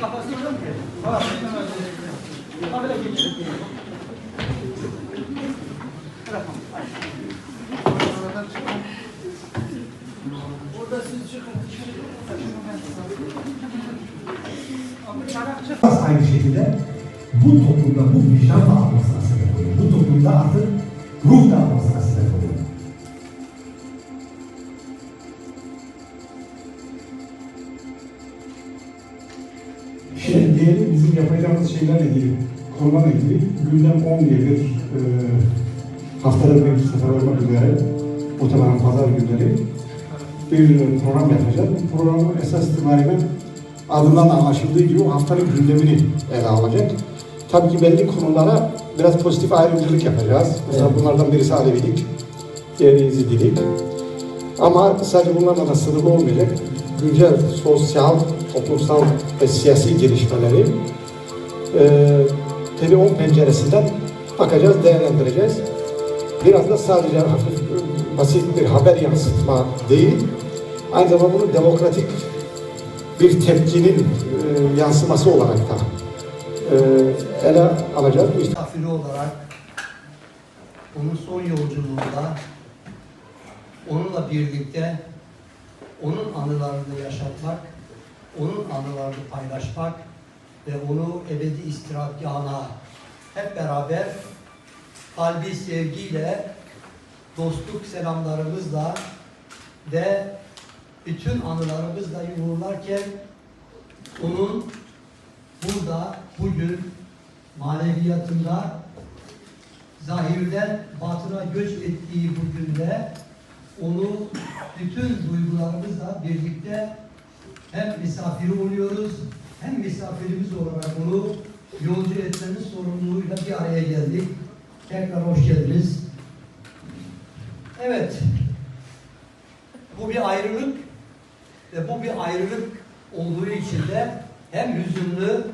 kafasını aynı şekilde bu toplumda bu vicdan dağılmasına Şimdi diyelim bizim yapacağımız şeylerle ilgili, konularla ilgili gündem 10 diye bir e, haftada bir sefer olmak üzere muhtemelen pazar günleri bir program yapacağız. Bu programın esas itibariyle adından anlaşıldığı gibi o haftanın gündemini ele alacak. Tabii ki belli konulara biraz pozitif ayrımcılık yapacağız. Mesela bunlardan birisi Alevilik, diğeri Yezidilik. Ama sadece bunlarla da sınırlı olmayacak. Güncel sosyal, toplumsal ve siyasi gelişmeleri e, telefon penceresinden bakacağız, değerlendireceğiz. Biraz da sadece hafif, basit bir haber yansıtma değil, aynı zamanda bunu demokratik bir tepkinin e, yansıması olarak da e, ele alacağız. Misafiri olarak onun son yolculuğunda onunla birlikte onun anılarını yaşatmak, onun anılarını paylaşmak ve onu ebedi istirahatgahına hep beraber kalbi sevgiyle, dostluk selamlarımızla ve bütün anılarımızla yuvarlarken onun burada bugün maneviyatında zahirden batına göç ettiği bu günde onu bütün duygularımızla birlikte hem misafiri oluyoruz hem misafirimiz olarak onu yolcu etmemiz sorumluluğuyla bir araya geldik. Tekrar hoş geldiniz. Evet. Bu bir ayrılık ve bu bir ayrılık olduğu için de hem hüzünlü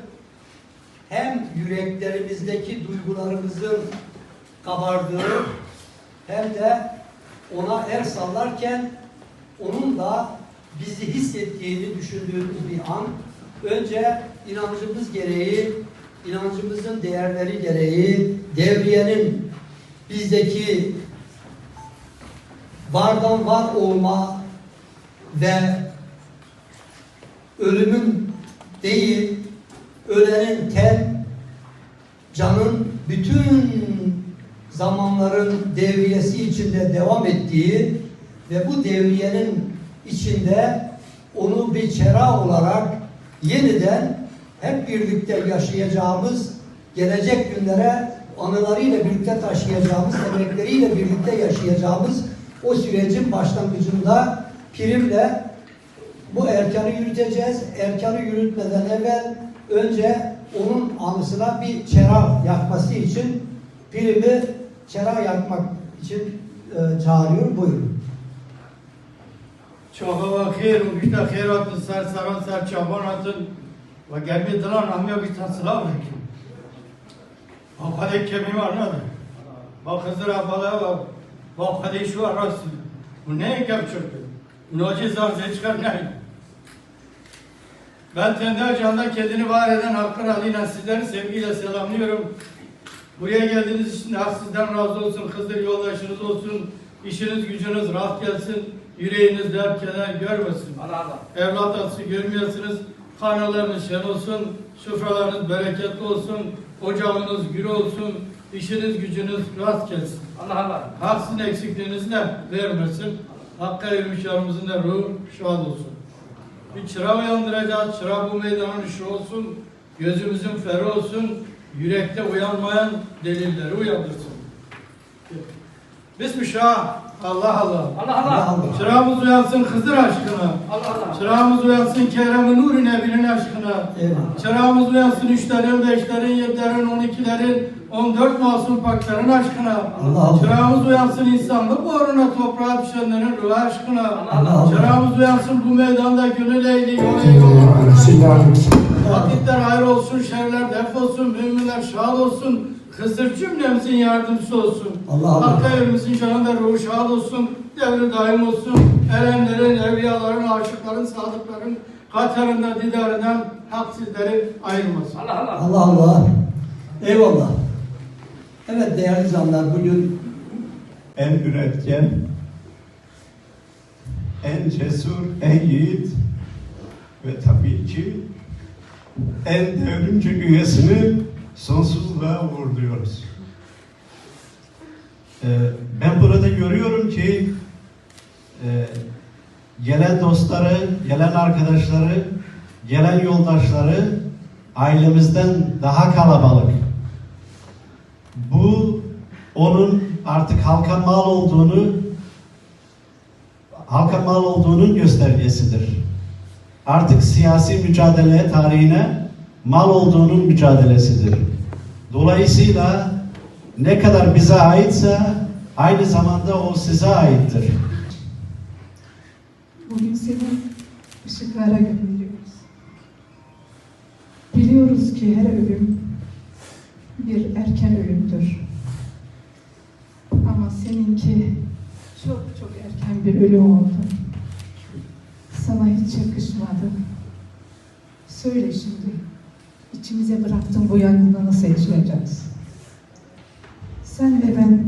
hem yüreklerimizdeki duygularımızın kabardığı hem de ona el sallarken onun da bizi hissettiğini düşündüğümüz bir an. Önce inancımız gereği, inancımızın değerleri gereği, devriyenin bizdeki vardan var olma ve ölümün değil, ölenin ten, canın bütün zamanların devriyesi içinde devam ettiği ve bu devriyenin içinde onu bir çera olarak yeniden hep birlikte yaşayacağımız, gelecek günlere anılarıyla birlikte taşıyacağımız, emekleriyle birlikte yaşayacağımız o sürecin başlangıcında primle bu erkanı yürüteceğiz. Erkanı yürütmeden evvel önce onun anısına bir çera yakması için primi çera yakmak için e, çağırıyor. Buyurun. Çaha خیر و بیشتر خیرات سر سران سر چاباناتون و گرمی دلان همه بیشتر سلام بکن با خود کمی var نده با خزر افاله و با خود شو راست و ne kep çöktü Noci zarze çıkar ne Ben kendi candan kendini var eden Hakkın adıyla sizleri sevgiyle selamlıyorum. Buraya geldiğiniz için de hak sizden razı olsun. Hızır yoldaşınız olsun. İşiniz gücünüz rahat gelsin. Yüreğiniz dert keder görmesin. Allah Allah. Evlat acısı görmeyesiniz. Kanalarınız şen olsun. Sofralarınız bereketli olsun. Ocağınız gür olsun. İşiniz gücünüz rahat gelsin. Allah Allah. Hak sizin eksikliğinizi de vermesin. Hakk'a ermiş yarımızın da ruhu şad olsun. Bir çıra uyandıracağız. Çıra bu meydanın ışığı olsun. Gözümüzün feri olsun. Yürekte uyanmayan delilleri uyandırsın. Bismillah. Allah Allah. Allah Allah. Çırağımız uyansın Hızır aşkına. Allah Allah. Çırağımız uyansın Kerem-i Nuri Nebi'nin aşkına. Eyvallah. Çırağımız uyansın üçlerin, beşlerin, yedilerin, on ikilerin, on dört masum pakların aşkına. Allah Allah. Çırağımız uyansın insanlık uğruna toprağa düşenlerin ruhu aşkına. Allah Allah. Çırağımız uyansın bu meydanda gönül eğli yol eğli. Vakitler hayır olsun, şerler def olsun, müminler şad olsun. Hızır cümlemizin yardımcısı olsun. Allah Allah. Hakk'a evimizin canında ruhu şad olsun. Devri daim olsun. Erenlerin, evliyaların, aşıkların, sadıkların katarında didarından Hak sizleri ayırmasın. Allah Allah. Allah Allah. Eyvallah. Evet değerli zanlar bugün en üretken, en cesur, en yiğit ve tabii ki en devrimci üyesini sonsuzluğa uğurluyoruz. Ee, ben burada görüyorum ki e, gelen dostları, gelen arkadaşları, gelen yoldaşları ailemizden daha kalabalık. Bu onun artık halka mal olduğunu halka mal olduğunun göstergesidir. Artık siyasi mücadele tarihine mal olduğunun mücadelesidir. Dolayısıyla ne kadar bize aitse aynı zamanda o size aittir. Bugün seni ışıklara gönderiyoruz. Biliyoruz ki her ölüm bir erken ölümdür. Ama seninki çok çok erken bir ölüm oldu. Sana hiç yakışmadı. Söyle şimdi, içimize bıraktığın bu yangında nasıl yaşayacağız? Sen ve ben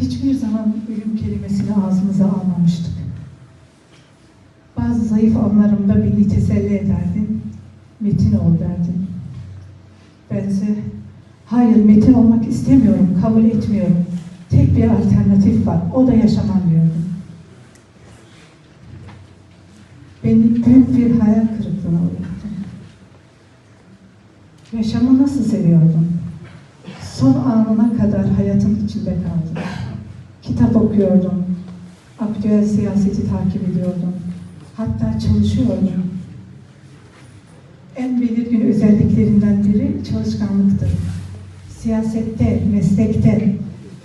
hiçbir zaman ölüm kelimesini ağzımıza almamıştık. Bazı zayıf anlarımda beni teselli ederdin. Metin ol derdin. Bense hayır metin olmak istemiyorum, kabul etmiyorum. Tek bir alternatif var, o da yaşamam diyordum. Beni büyük bir hayal kırıklığına uğrattın. Yaşamı nasıl seviyordun? Son anına kadar hayatın içinde kaldın. Kitap okuyordun. Aktüel siyaseti takip ediyordun. Hatta çalışıyordun. En belirgin özelliklerinden biri çalışkanlıktır. Siyasette, meslekte,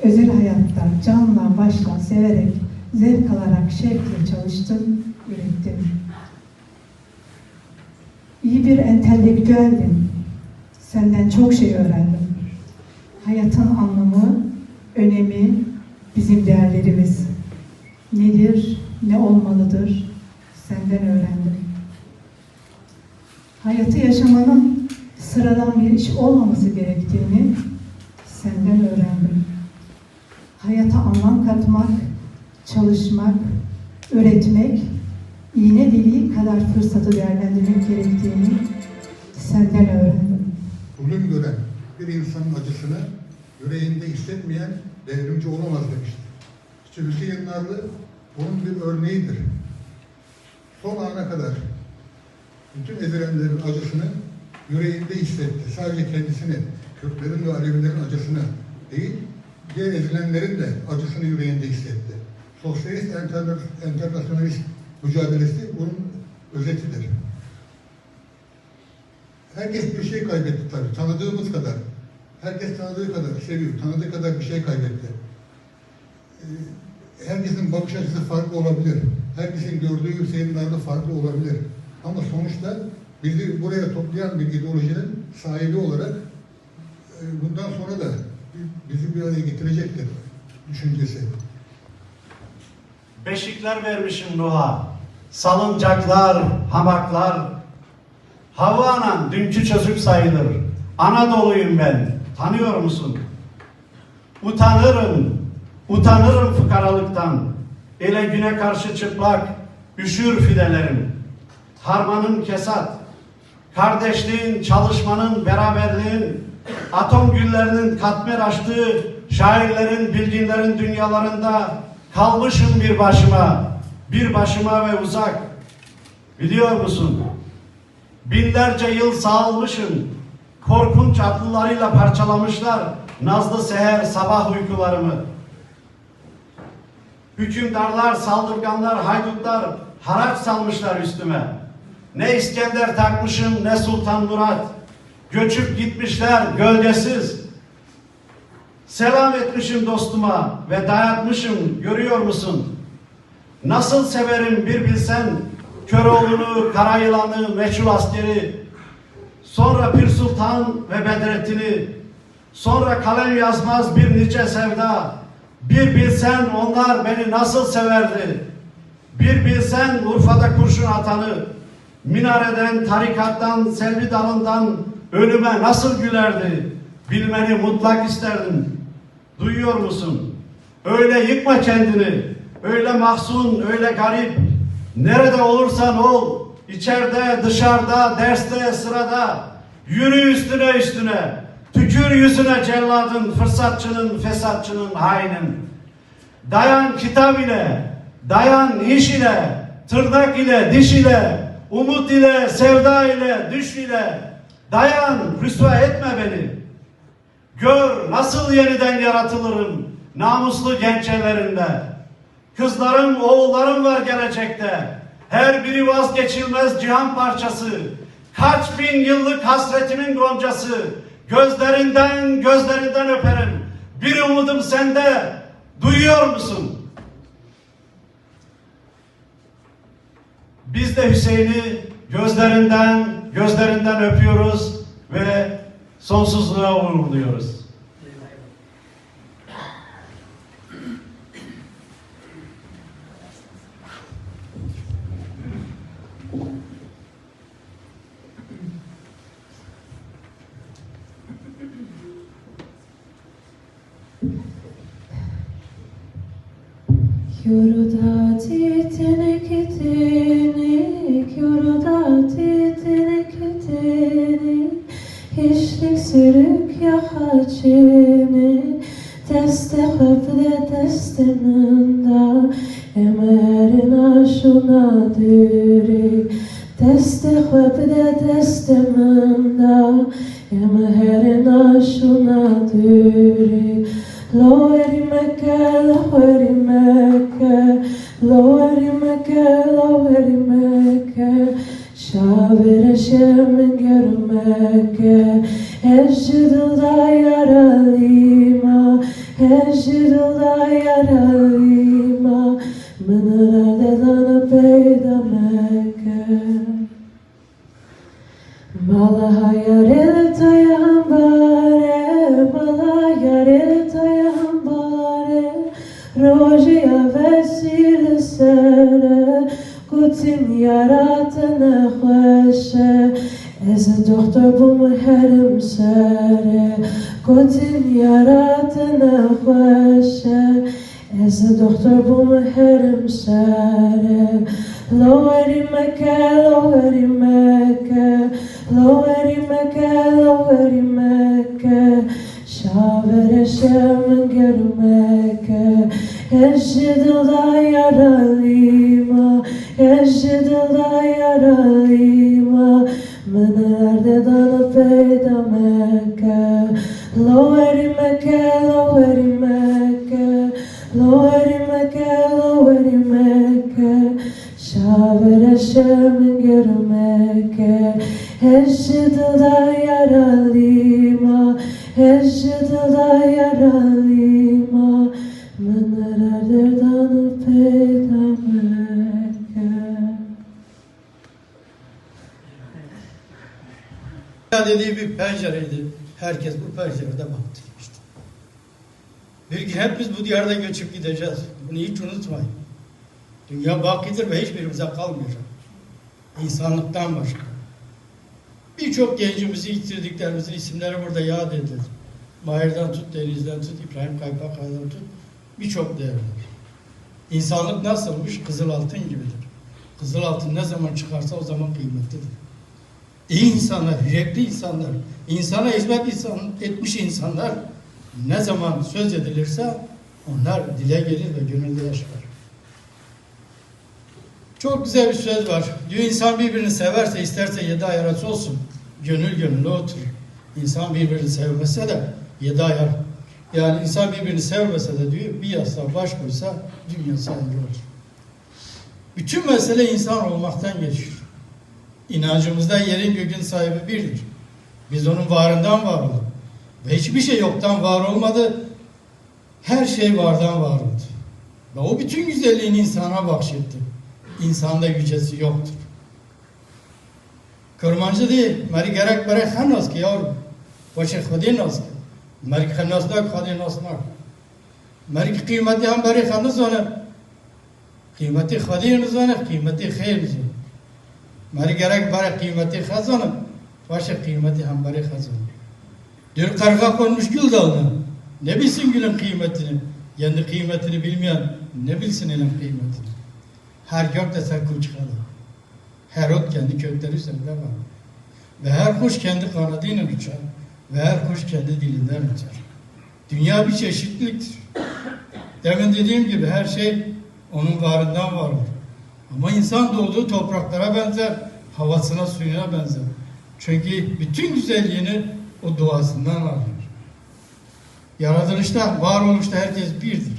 özel hayatta canla başla severek, zevk alarak şevkle çalıştın, ürettin. İyi bir entelektüeldin. Senden çok şey öğrendim. Hayatın anlamı, önemi, bizim değerlerimiz. Nedir, ne olmalıdır senden öğrendim. Hayatı yaşamanın sıradan bir iş olmaması gerektiğini senden öğrendim. Hayata anlam katmak, çalışmak, öğretmek, iğne deliği kadar fırsatı değerlendirmek gerektiğini senden öğrendim. Zulüm gören bir insanın acısını yüreğinde hissetmeyen devrimci olamaz demiştir. İşte Hüseyin Narlı bunun bir örneğidir. Son ana kadar bütün ezilenlerin acısını yüreğinde hissetti. Sadece kendisini, Kürtlerin ve Alevilerin acısını değil, diğer ezilenlerin de acısını yüreğinde hissetti. Sosyalist enternasyonalist mücadelesi bunun özetidir. Herkes bir şey kaybetti tabii. Tanıdığımız kadar. Herkes tanıdığı kadar seviyor. Tanıdığı kadar bir şey kaybetti. Ee, Herkesin bakış açısı farklı olabilir. Herkesin gördüğü Hüseyin Narlı farklı olabilir. Ama sonuçta bizi buraya toplayan bir ideolojinin sahibi olarak e, bundan sonra da bizi bir araya getirecektir düşüncesi. Beşikler vermişim Nuh'a. Salıncaklar, hamaklar. Havva anan dünkü çocuk sayılır. Anadolu'yum ben. Tanıyor musun? Utanırım, utanırım fukaralıktan. Ele güne karşı çıplak, üşür fidelerim. Harmanın kesat, kardeşliğin, çalışmanın, beraberliğin, atom güllerinin katmer açtığı şairlerin, bilginlerin dünyalarında kalmışım bir başıma, bir başıma ve uzak. Biliyor musun? Binlerce yıl sağılmışım. Korkunç akıllarıyla parçalamışlar nazlı seher sabah uykularımı. Hükümdarlar, saldırganlar, haydutlar haraç salmışlar üstüme. Ne İskender takmışım ne Sultan Murat. Göçüp gitmişler gölgesiz. Selam etmişim dostuma ve dayatmışım görüyor musun? Nasıl severim bir bilsen Köroğlu'nu, Karayılan'ı, meşhur askeri, sonra Pir Sultan ve Bedrettin'i, sonra kalem yazmaz bir nice sevda, bir bilsen onlar beni nasıl severdi, bir bilsen Urfa'da kurşun atanı, minareden, tarikattan, selvi dalından ölüme nasıl gülerdi? Bilmeni mutlak isterdim. Duyuyor musun? Öyle yıkma kendini. Öyle mahzun, öyle garip. Nerede olursan ol. içeride, dışarıda, derste, sırada. Yürü üstüne üstüne. Tükür yüzüne celladın, fırsatçının, fesatçının, hainin. Dayan kitap ile, dayan iş ile, tırnak ile, diş ile, umut ile, sevda ile, düş ile. Dayan, rüsva etme beni. Gör nasıl yeniden yaratılırım namuslu genç ellerinde. Kızlarım, oğullarım var gelecekte. Her biri vazgeçilmez cihan parçası. Kaç bin yıllık hasretimin goncası. Gözlerinden, gözlerinden öperim. Bir umudum sende. Duyuyor musun? Biz de Hüseyin'i gözlerinden, gözlerinden öpüyoruz ve sonsuzluğa uğurluyoruz. Yorodati teneketeni, yorodati teneketeni, hiçlik sürük ya haçeni, teste hıfle testenında, emerin aşuna düri, teste hıfle testemında, emerin aşuna düri, Lo erimeke, lo erimeke, lo erimeke, lo erimeke, Şavere şemin görmeke, Eşcidilda yaralima, Eşcidilda yaralima, Mınırade dana peydameke. Mala yarel tayan bare, روجي أفاسي لسالة كتم ياراتنا خوشة إذا دختر بمحرم سارة كتم ياراتنا خوشة إذا دختر بمحرم سارة لو أرمك لو أرمك لو أرمك لو أرمك lo erimeke, Şavere şemin görmeke, Eşidilda yaralima, Eşidilda yaralima, Menerde dana peydameke, Lo erimeke, lo erimeke, Lo erimeke, lo erimeke, Şavere şemin görmeke, Eşidilda yaralima, Eşidilda yaralima, Menerde dana peydameke. Dediği bir pencereydi. Herkes bu pencerede baktı işte. Bir gün hep biz bu diyarda göçüp gideceğiz. Bunu hiç unutmayın. Dünya bakidir ve hiçbirimize kalmayacak. İnsanlıktan başka. Birçok gencimizi yitirdiklerimizin isimleri burada yad edilir. Mahir'den tut, Deniz'den tut, İbrahim Kaypakay'dan tut. Birçok değerler. İnsanlık nasılmış? Kızıl altın gibidir. Kızıl altın ne zaman çıkarsa o zaman kıymetlidir. İyi insanlar, yürekli insanlar, insana hizmet insan, etmiş insanlar ne zaman söz edilirse onlar dile gelir ve gönülde yaşar. Çok güzel bir söz var. Diyor insan birbirini severse isterse yedi ay arası olsun. Gönül gönüle oturur. İnsan birbirini sevmese de yedi ay ar- Yani insan birbirini sevmese de diyor bir yastığa baş koysa dünyası ayrı olur. Bütün mesele insan olmaktan geçiyor. İnancımızda yerin gökün sahibi birdir. Biz onun varından var olduk. Ve hiçbir şey yoktan var olmadı. Her şey vardan var oldu. Ve o bütün güzelliğini insana bahşetti. İnsanda yücesi yoktur. Kırmancı değil. Meri gerek bere hanas ki yavrum. Başı khudi nas ki. Meri hanas da khudi nas nar. Meri kıymeti hem beri hanas ona. Kıymeti khudi nas ona. Kıymeti khayr nas ona. Meri gerek bari kıymeti kazanın. Başka kıymeti hem bari kazanın. Dür karga konmuş gül dalına. Ne bilsin gülün kıymetini? Kendi kıymetini bilmeyen ne bilsin elin kıymetini? Her gök de sen kuluçkalı. Her ot kendi kökleri üzerinde var. Ve her kuş kendi kanadıyla uçar. Ve her kuş kendi dilinden uçar. Dünya bir çeşitliliktir. Demin dediğim gibi her şey onun varından var. Ama insan doğduğu topraklara benzer, havasına, suyuna benzer. Çünkü bütün güzelliğini o doğasından alıyor. Yaratılışta, varoluşta herkes birdir.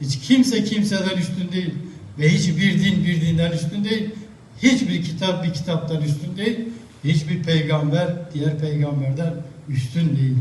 Hiç kimse kimseden üstün değil. Ve hiçbir din bir dinden üstün değil. Hiçbir kitap bir kitaptan üstün değil. Hiçbir peygamber diğer peygamberden üstün değil.